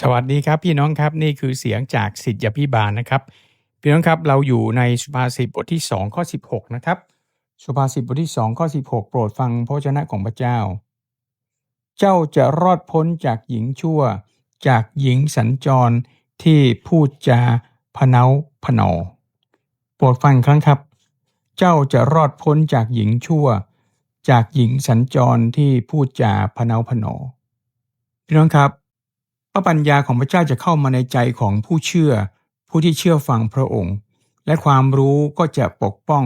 สวัสดีครับพี่น้องครับนี่คือเสียงจากสิทธิพิบาลนะครับ พี่น้องครับเราอยู่ในสุภาษิตบทที่2ข้อ16นะครับสุภาษิตบทที่2ข้อ16 โปรดฟังพระวจนะของพระเจ้า เจ้าจะรอดพ้นจากหญิงชั่ว จากหญิงสัญจรที่พูดจาพเนาพนอโปรดฟังครั้งครับ เจ้าจะรอดพ้นจากหญิงชั่ว จากหญิงสัญจรที่พูดจาพเนาพนอพี่น้องครับ ระปัญญาของพระเจ้าจะเข้ามาในใจของผู้เชื่อ ผู้ที่เชื่อฟังพระองค์ และความรู้ก็จะปกป้อง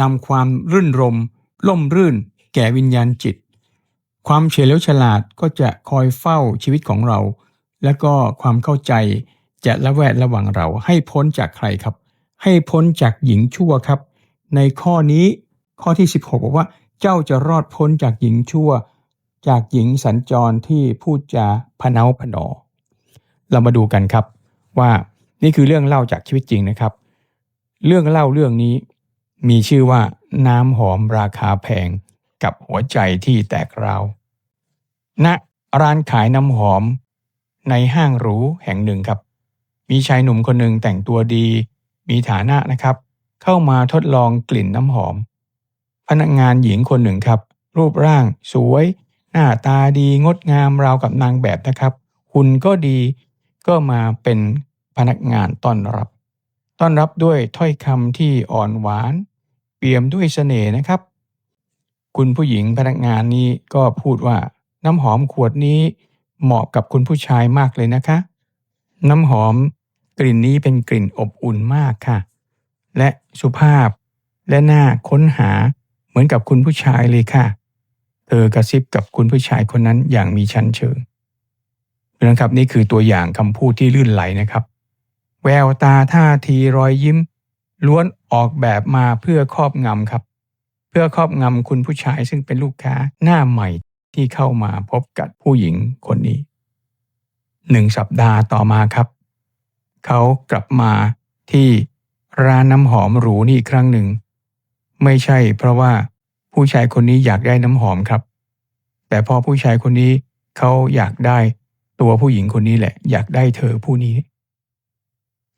นำความรื่นรม ล่มรื่น แก่วิญญาณจิต ความเฉลียวฉลาดก็จะคอยเฝ้าชีวิตของเรา และก็ความเข้าใจจะละแวดระวังเราให้พ้นจากใครครับ ให้พ้นจากหญิงชั่วครับ ในข้อนี้ข้อที่ 16บอกว่าเจ้าจะรอดพ้นจากหญิงชั่ว จากหญิงสัญจรที่พูดจาพเนาพนอ เรามาดูกันครับว่านี่คือเรื่องเล่าจากชีวิตจริงนะครับ เรื่องเล่าเรื่องนี้มีชื่อว่าน้ำหอมราคาแพงกับหัวใจที่แตกราวณร้านขายน้ำหอมในห้างหรูแห่งหนึ่งครับ มีชายหนุ่มคนหนึ่งแต่งตัวดี มีฐานะนะครับ เข้ามาทดลองกลิ่นน้ำหอม พนักงานหญิงคนหนึ่งครับ รูปร่างสวย หน้าตาดีงดงามราวกับนางแบบนะครับหุ่นก็ดีก็มาเป็นพนักงานต้อนรับ ต้อนรับด้วยถ้อยคำที่อ่อนหวาน เปี่ยมด้วยเสน่ห์นะครับ คุณผู้หญิงพนักงานนี้ก็พูดว่าน้ำหอมขวดนี้เหมาะกับคุณผู้ชายมากเลยนะคะ น้ำหอมกลิ่นนี้เป็นกลิ่นอบอุ่นมากค่ะ และสุภาพและน่าค้นหาเหมือนกับคุณผู้ชายเลยค่ะ เธอกระซิบกับคุณผู้ชายคนนั้นอย่างมีชั้นเชิงนะครับนี่คือตัวอย่างคำพูดที่ลื่นไหลนะครับ แววตาท่าทีรอยยิ้ม ล้วนออกแบบมาเพื่อครอบงำครับ เพื่อครอบงำคุณผู้ชายซึ่งเป็นลูกค้าหน้าใหม่ที่เข้ามาพบกับผู้หญิงคนนี้หนึ่งสัปดาห์ต่อมาครับ เขากลับมาที่ร้านน้ำหอมหรูนี่อีกครั้งหนึ่ง ไม่ใช่เพราะว่า ผู้ชายคนนี้อยากได้น้ำหอมครับ แต่พอผู้ชายคนนี้เขาอยากได้ตัวผู้หญิงคนนี้แหละ อยากได้เธอผู้นี้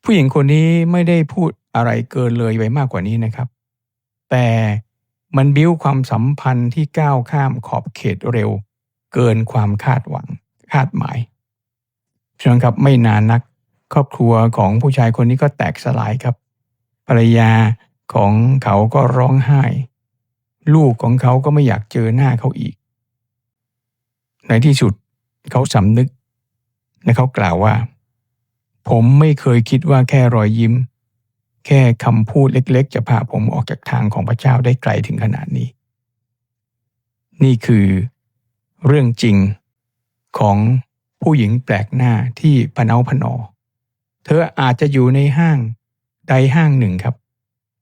ผู้หญิงคนนี้ไม่ได้พูดอะไรเกินเลยไปมากกว่านี้นะครับ แต่มันบิ้วความสัมพันธ์ที่ก้าวข้ามขอบเขตเร็ว เกินความคาดหวังคาดหมายเชิญครับไม่นานนัก ครอบครัวของผู้ชายคนนี้ก็แตกสลายครับ ภรรยาของเขาก็ร้องไห้ ลูกของเขาก็ไม่อยากเจอหน้าเขาอีก ในที่สุดเขาสำนึก และเขากล่าวว่า ผมไม่เคยคิดว่าแค่รอยยิ้ม แค่คำพูดเล็กๆ จะพาผมออกจากทางของพระเจ้าได้ไกลถึงขนาดนี้ นี่คือเรื่องจริงของผู้หญิงแปลกหน้าที่พเนาพนอ เธออาจจะอยู่ในห้างใดห้างหนึ่งครับ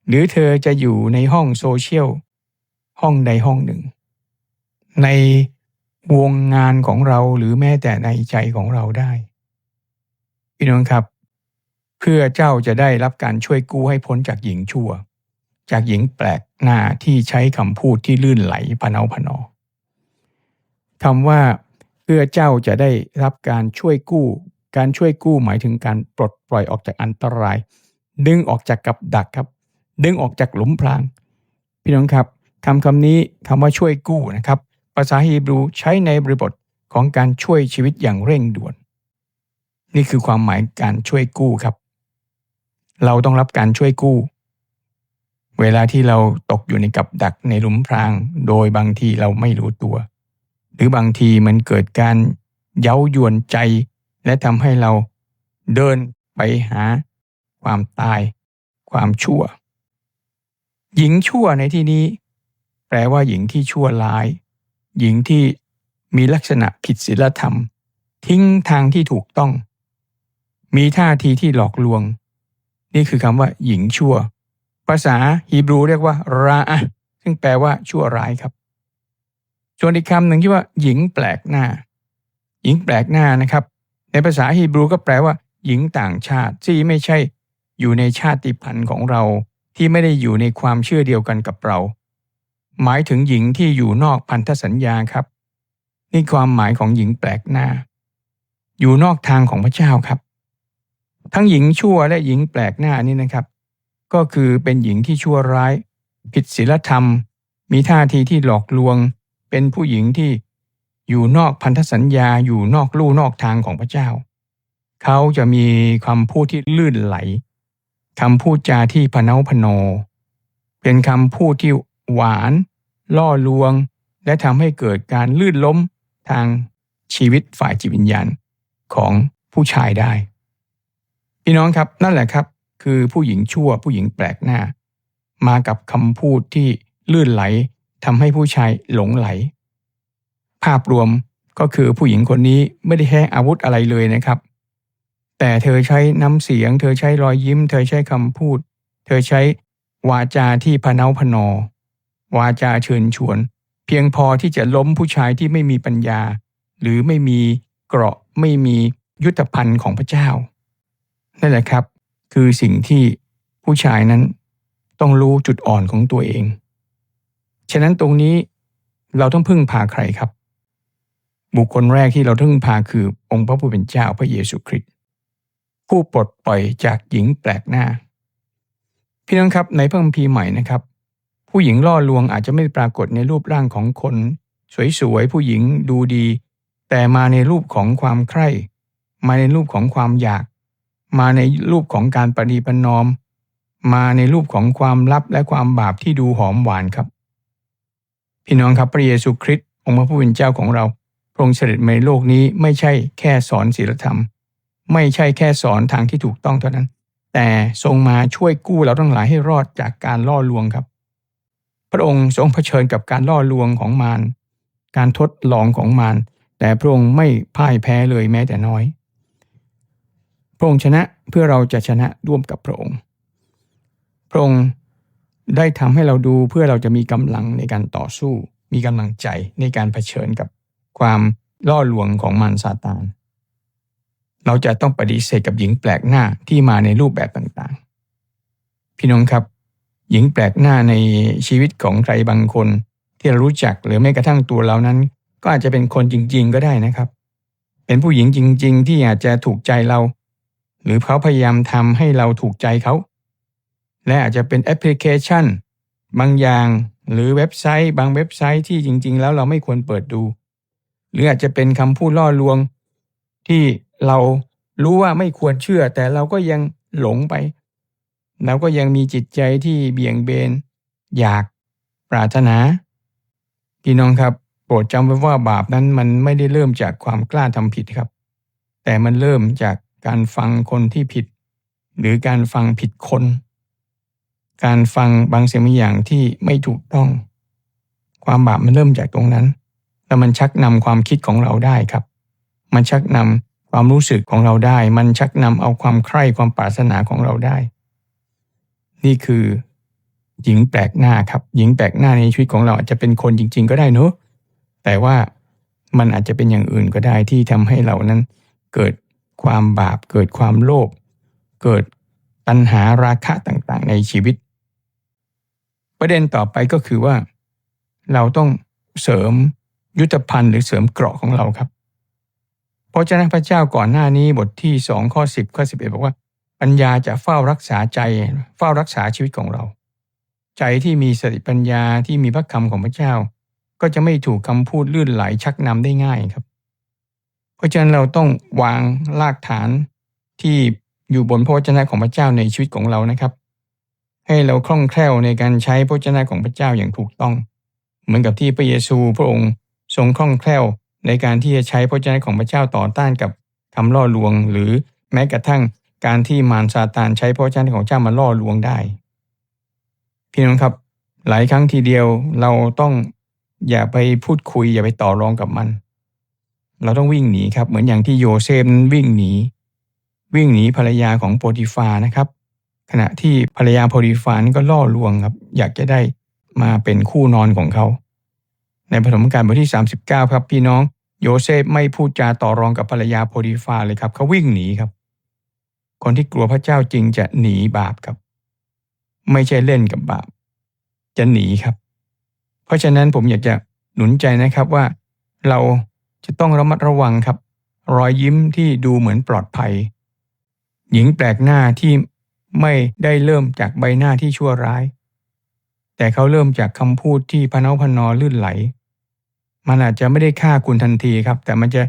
หรือเธอจะอยู่ในห้องโซเชียล ห้องใดห้องหนึ่ง ในวงงานของเราหรือแม้แต่ในใจของเราได้พี่น้องครับ เพื่อเจ้าจะได้รับการช่วยกู้ให้พ้นจากหญิงชั่ว จากหญิงแปลกหน้าที่ใช้คำพูดที่ลื่นไหลพนาพนอคำว่าเพื่อเจ้าจะได้รับการช่วยกู้ การช่วยกู้หมายถึงการปลดปล่อยออกจากอันตราย ดึงออกจากกับดักครับ ดึงออกจากหลุมพราง พี่น้องครับ คำคำนี้คำว่าช่วยกู้นะครับ ภาษาฮีบรูใช้ในบริบทของการช่วยชีวิตอย่างเร่งด่วน นี่คือความหมายการช่วยกู้ครับ เราต้องรับการช่วยกู้ เวลาที่เราตกอยู่ในกับดักในหลุมพราง โดยบางทีเราไม่รู้ตัว หรือบางทีมันเกิดการเย้ายวนใจ และทำให้เราเดินไปหา ความตาย ความชั่ว หญิงชั่วในที่นี้ แปลว่าหญิงที่ชั่วร้าย หญิงที่มีลักษณะผิดศีลธรรม ทิ้งทางที่ถูกต้อง มีท่าทีที่หลอกลวง นี่คือคำว่า หญิงชั่ว ภาษาฮีบรูเรียกว่าราอะซึ่งแปลว่าชั่วร้ายครับส่วนอีกคำหนึ่งที่ว่า หญิงแปลกหน้า หญิงแปลกหน้านะครับ ในภาษาฮีบรูก็แปลว่า หญิงต่างชาติที่ไม่ใช่อยู่ในชาติพันธุ์ของเราที่ไม่ได้อยู่ในความเชื่อเดียวกันกับเรา หมายถึงหญิงที่อยู่นอกพันธสัญญาครับ นี่ความหมายของหญิงแปลกหน้า อยู่นอกทางของพระเจ้าครับ ทั้งหญิงชั่วและหญิงแปลกหน้านี่นะครับ ก็คือเป็นหญิงที่ชั่วร้าย ผิดศีลธรรม มีท่าทีที่หลอกลวง เป็นผู้หญิงที่อยู่นอกพันธสัญญาอยู่นอกลู่นอกทางของพระเจ้า เขาจะมีคำพูดที่ลื่นไหลคำพูดจาที่พเนาพโน เป็นคำพูดที่หวาน ล่อลวง และทำให้เกิดการลื่นล้มทางชีวิตฝ่ายจิตวิญญาณของผู้ชายได้ พี่น้องครับนั่นแหละครับ คือผู้หญิงชั่วผู้หญิงแปลกหน้า มากับคำพูดที่ลื่นไหลทำให้ผู้ชายหลงไหล ภาพรวมก็คือผู้หญิงคนนี้ไม่ได้แค่อาวุธอะไรเลยนะครับ แต่เธอใช้น้ำเสียง เธอใช้รอยยิ้ม เธอใช้คำพูด เธอใช้วาจาที่พเนาพนอ วาจาเชิญชวน เพียงพอที่จะล้มผู้ชายที่ไม่มีปัญญา หรือไม่มีเกราะไม่มียุทธภัณฑ์ของพระเจ้านั่นแหละครับ คือสิ่งที่ผู้ชายนั้นต้องรู้จุดอ่อนของตัวเอง ฉะนั้นตรงนี้เราต้องพึ่งพาใครครับ บุคคลแรกที่เราต้องพึ่งพาคือองค์พระผู้เป็นเจ้าพระเยซูคริสต์ผู้ปลดปล่อยจากหญิงแปลกหน้า พี่น้องครับในพระคัมภีร์ใหม่นะครับ ผู้หญิงล่อลวงอาจจะไม่ปรากฏในรูปร่างของคน สวยๆผู้หญิงดูดี แต่มาในรูปของความใคร่ มาในรูปของความอยาก มาในรูปของการปฏิปนอม มาในรูปของความลับและความบาปที่ดูหอมหวานครับ พี่น้องครับพระเยซูคริสต์องค์พระผู้เป็นเจ้าของเราพระองค์เสด็จมาในโลกนี้ไม่ใช่แค่สอนศีลธรรม ไม่ใช่แค่สอนทางที่ถูกต้องเท่านั้น แต่ทรงมาช่วยกู้เราทั้งหลายให้รอดจากการล่อลวงครับ พระองค์ทรงเผชิญกับการล่อลวงของมารการทดลองของมารแต่พระองค์ไม่พ่ายแพ้เลยแม้แต่น้อย พระองค์ชนะเพื่อเราจะชนะร่วมกับพระองค์ พระองค์ได้ทำให้เราดูเพื่อเราจะมีกำลังในการต่อสู้ มีกำลังใจในการเผชิญกับความล่อลวงของมารซาตาน เราจะต้องปฏิเสธกับหญิงแปลกหน้าที่มาในรูปแบบต่างๆ พี่น้องครับ หญิงแปลกหน้าในชีวิตของใครบางคน ที่เรารู้จักหรือแม้กระทั่งตัวเรานั้น ก็อาจจะเป็นคนจริง ๆ ก็ได้นะครับ เป็นผู้หญิงจริง ๆ ที่อาจจะถูกใจเรา หรือเขาพยายามทำให้เราถูกใจเขา และอาจจะเป็นแอปพลิเคชัน บางอย่างหรือเว็บไซต์ บางเว็บไซต์ที่จริง ๆ แล้วเราไม่ควรเปิดดู หรืออาจจะเป็นคำพูดล่อลวง ที่เรารู้ว่าไม่ควรเชื่อ แต่เราก็ยังหลงไป เราก็ยังมีจิตใจที่เบี่ยงเบน อยากปรารถนา พี่น้องครับ โปรดจำไว้ว่าบาปนั้นมันไม่ได้เริ่มจากความกล้าทำผิดครับ แต่มันเริ่มจากการฟังคนที่ผิด หรือการฟังผิดคน การฟังบางสิ่งบางอย่างที่ไม่ถูกต้อง ความบาปมันเริ่มจากตรงนั้น แล้วมันชักนำความคิดของเราได้ครับ มันชักนำความรู้สึกของเราได้ มันชักนำเอาความใคร่ความปรารถนาของเราได้ นี่คือหญิงแปลกหน้าครับ หญิงแปลกหน้าในชีวิตของเราอาจจะเป็นคนจริง ๆ ก็ได้เนอะแต่ว่ามันอาจจะเป็นอย่างอื่นก็ได้ที่ทำให้เรานั้น เกิดความบาป เกิดความโลภเกิดตัณหาราคะต่างๆ ในชีวิต ประเด็นต่อไปก็คือว่า เราต้องเสริมยุทธภัณฑ์หรือเสริมเกราะของเราครับ เพราะฉะนั้นพระเจ้าก่อนหน้านี้บทที่สองข้อสิบข้อสิบเอ็ดบอกว่า ปัญญาจะเฝ้ารักษาใจ เฝ้ารักษาชีวิตของเรา ใจที่มีสติปัญญาที่มีพระคำของพระเจ้า ก็จะไม่ถูกคำพูดลื่นไหลชักนำได้ง่ายครับ เพราะฉะนั้นเราต้องวางรากฐานที่อยู่บนพระวจนะของพระเจ้าในชีวิตของเรานะครับ ให้เราคล่องแคล่วในการใช้พระวจนะของพระเจ้าอย่างถูกต้อง เหมือนกับที่พระเยซูพระองค์ทรงคล่องแคล่วในการที่จะใช้พระวจนะของพระเจ้าต่อต้านกับคำล่อลวง หรือแม้กระทั่ง การที่มารซาตานใช้พระวจนะของเจ้ามาล่อลวงได้ พี่น้องครับ หลายครั้งทีเดียวเราต้องอย่าไปพูดคุย อย่าไปต่อรองกับมัน เราต้องวิ่งหนีครับ เหมือนอย่างที่โยเซฟนั้นวิ่งหนี วิ่งหนีภรรยาของโปรติฟานะครับ ขณะที่ภรรยาโปรติฟานั้นก็ล่อลวงครับ อยากจะได้มาเป็นคู่นอนของเขา ในปฐมกาลบทที่ 39 ครับพี่น้องโยเซฟไม่พูดจาต่อรองกับภรรยาโปรติฟาเลยครับ เขาวิ่งหนีครับ คนที่กลัวพระเจ้าจริงจะหนีบาปครับ ไม่ใช่เล่นกับบาป จะหนีครับ เพราะฉะนั้นผมอยากจะหนุนใจนะครับว่า เราจะต้องระมัดระวังครับ รอยยิ้มที่ดูเหมือนปลอดภัย หญิงแปลกหน้าที่ไม่ได้เริ่มจากใบหน้าที่ชั่วร้าย แต่เขาเริ่มจากคำพูดที่พเนาพนอลื่นไหล มันอาจจะไม่ได้ฆ่าคุณทันทีครับ แต่มันจะ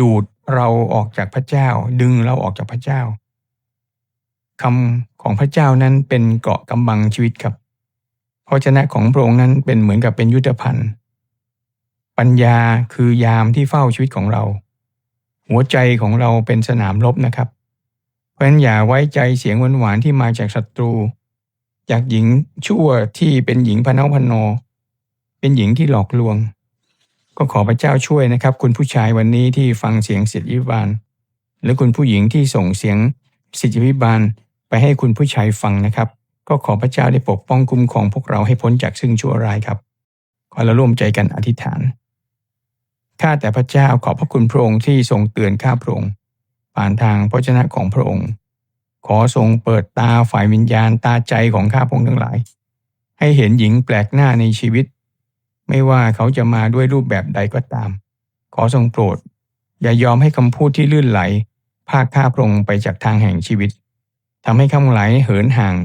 ดูดเราออกจากพระเจ้า ดึงเราออกจากพระเจ้า คำของพระเจ้านั้นเป็นเกราะกำบังชีวิตครับพระเจนะของพระองค์นั้นเป็นเหมือนกับเป็นยุทธภัณฑ์ ปัญญาคือยามที่เฝ้าชีวิตของเรา หัวใจของเราเป็นสนามรบนะครับ เพราะฉะนั้นอย่าไว้ใจเสียงหวานๆที่มาจากศัตรู จากหญิงชั่วที่เป็นหญิงพนอพนโนเป็นหญิงที่หลอกลวง ก็ขอพระเจ้าช่วยนะครับ คุณผู้ชายวันนี้ที่ฟังเสียงสิทธิพิบาลหรือคุณผู้หญิงที่ส่งเสียงสิทธิพิบาล ไปให้คุณผู้ชายฟังนะครับ ก็ขอพระเจ้าได้ปกป้องคุ้มครองพวกเราให้พ้นจากซึ่งชั่วร้ายครับ ขอเราร่วมใจกันอธิษฐานข้าแต่พระเจ้าขอบพระคุณพระองค์ที่ทรงเตือนข้าพระองค์ผ่านทางพระเจ้าของพระองค์ ขอทรงเปิดตาฝ่ายวิญญาณตาใจของข้าพระองค์ทั้งหลาย ให้เห็นหญิงแปลกหน้าในชีวิต ไม่ว่าเขาจะมาด้วยรูปแบบใดก็ตาม ขอทรงโปรด อย่ายอมให้คำพูดที่ลื่นไหลพาข้าพระองค์ไปจากทางแห่งชีวิต ทำให้ข้าพงหลเหินห่าง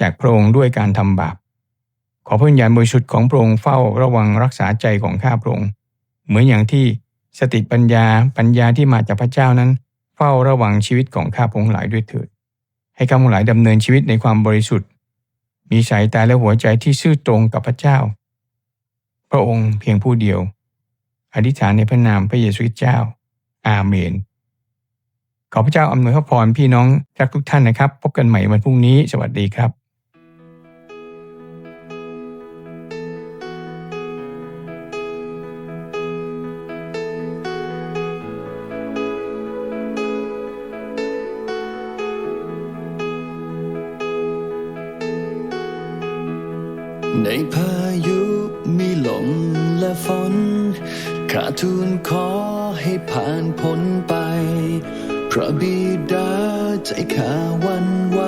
จากพระองค์ด้วยการทำบาป ขอพระวิญญาณบริสุทธิ์ของพระองค์เฝ้าระวังรักษาใจของข้าพระองค์ เหมือนอย่างที่สติปัญญาปัญญาที่มาจากพระเจ้านั้น เฝ้าระวังชีวิตของข้าพระองค์หลายด้วยเถิด ให้ข้าพงหลายดำเนินชีวิตในความบริสุทธิ์ มีสายตาและหัวใจที่ซื่อตรงกับพระเจ้า พระองค์เพียงผู้เดียว อธิษฐานในพระนามพระเยซูคริสต์เจ้า อาเมน ขอพระเจ้าอำนวยพระพรพี่น้องรักทุกท่านนะครับ พบกันใหม่วันพรุ่งนี้ สวัสดีครับในพายุมีลมและฝน ขาทูลขอให้ผ่านพ้นไป พระบิดาใจข้าวันไว